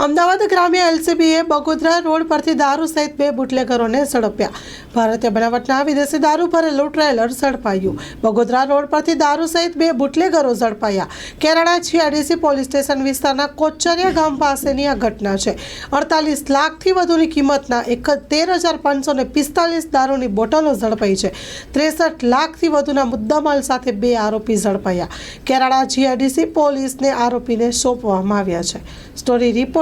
અમદાવાદ ગ્રામ્ય એલસીબીએ બગોદરા રોડ પરથી દારૂ સહિત બે બુટલેગરોને ઝડપ્યા. ભારતીય બનાવટના વિદેશી દારૂ ભરેલું ટ્રેલર ઝડપાયું. બગોદરા રોડ પરથી દારૂ સહિત બે બુટલેગરો ઝડપાયા. કેરાળા છીઆડીસી પોલીસ સ્ટેશન વિસ્તારના કોચરિયા ગામ પાસેની આ ઘટના છે. અડતાલીસ લાખથી વધુની કિંમતના એક તેર હજાર પાંચસો ને પિસ્તાલીસ દારૂની બોટલો ઝડપાઈ છે. ત્રેસઠ લાખથી વધુના મુદ્દામાલ સાથે બે આરોપી ઝડપાયા. કેરાળા જીઆઈડીસી પોલીસને આરોપીને સોંપવામાં આવ્યા છે. Story report